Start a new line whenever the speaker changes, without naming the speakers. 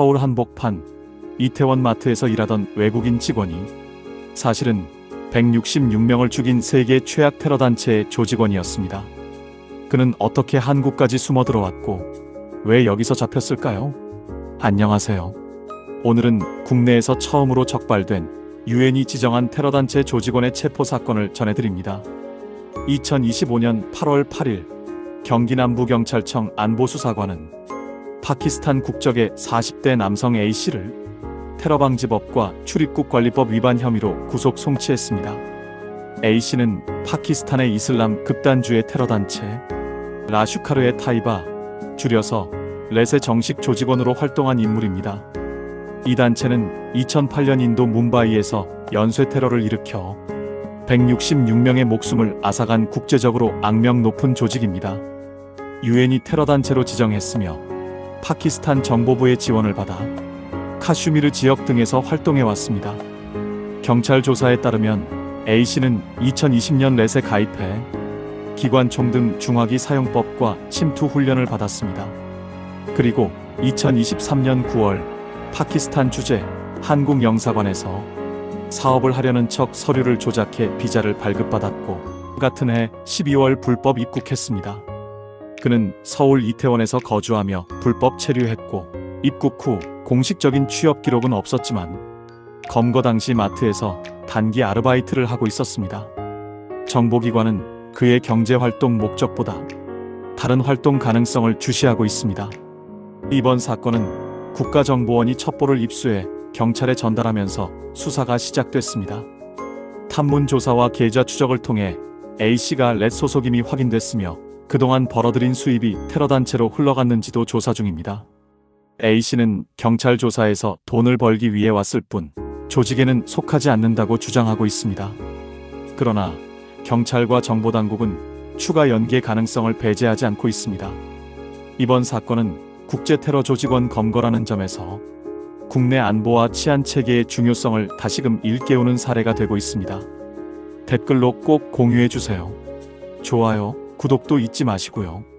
서울 한복판 이태원 마트에서 일하던 외국인 직원이 사실은 166명을 죽인 세계 최악 테러 단체의 조직원이었습니다. 그는 어떻게 한국까지 숨어 들어왔고 왜 여기서 잡혔을까요? 안녕하세요. 오늘은 국내에서 처음으로 적발된 유엔이 지정한 테러 단체 조직원의 체포 사건을 전해드립니다. 2025년 8월 8일 경기 남부경찰청 안보수사관은 파키스탄 국적의 40대 남성 A씨를 테러방지법과 출입국 관리법 위반 혐의로 구속 송치했습니다. A씨는 파키스탄의 이슬람 극단주의 테러단체 라슈카르의 타이바, 줄여서 렛의 정식 조직원으로 활동한 인물입니다. 이 단체는 2008년 인도 뭄바이에서 연쇄 테러를 일으켜 166명의 목숨을 앗아간 국제적으로 악명 높은 조직입니다. 유엔이 테러 단체로 지정했으며 파키스탄 정보부의 지원을 받아 카슈미르 지역 등에서 활동해 왔습니다. 경찰 조사에 따르면 A씨는 2020년 렛에 가입해 기관총 등 중화기 사용법과 침투 훈련을 받았습니다. 그리고 2023년 9월 파키스탄 주재 한국 영사관에서 사업을 하려는 척 서류를 조작해 비자를 발급받았고 같은 해 12월 불법 입국했습니다. 그는 서울 이태원에서 거주하며 불법 체류했고 입국 후 공식적인 취업 기록은 없었지만 검거 당시 마트에서 단기 아르바이트를 하고 있었습니다. 정보기관은 그의 경제 활동 목적보다 다른 활동 가능성을 주시하고 있습니다. 이번 사건은 국가정보원이 첩보를 입수해 경찰에 전달하면서 수사가 시작됐습니다. 탐문 조사와 계좌 추적을 통해 A씨가 렛 소속임이 확인됐으며 그동안 벌어들인 수입이 테러 단체로 흘러갔는지도 조사 중입니다. A씨는 경찰 조사에서 돈을 벌기 위해 왔을 뿐 조직에는 속하지 않는다고 주장하고 있습니다. 그러나 경찰과 정보당국은 추가 연계 가능성을 배제하지 않고 있습니다. 이번 사건은 국제 테러 조직원 검거라는 점에서 국내 안보와 치안 체계의 중요성을 다시금 일깨우는 사례가 되고 있습니다. 댓글로 꼭 공유해 주세요. 좋아요, 구독도 잊지 마시고요.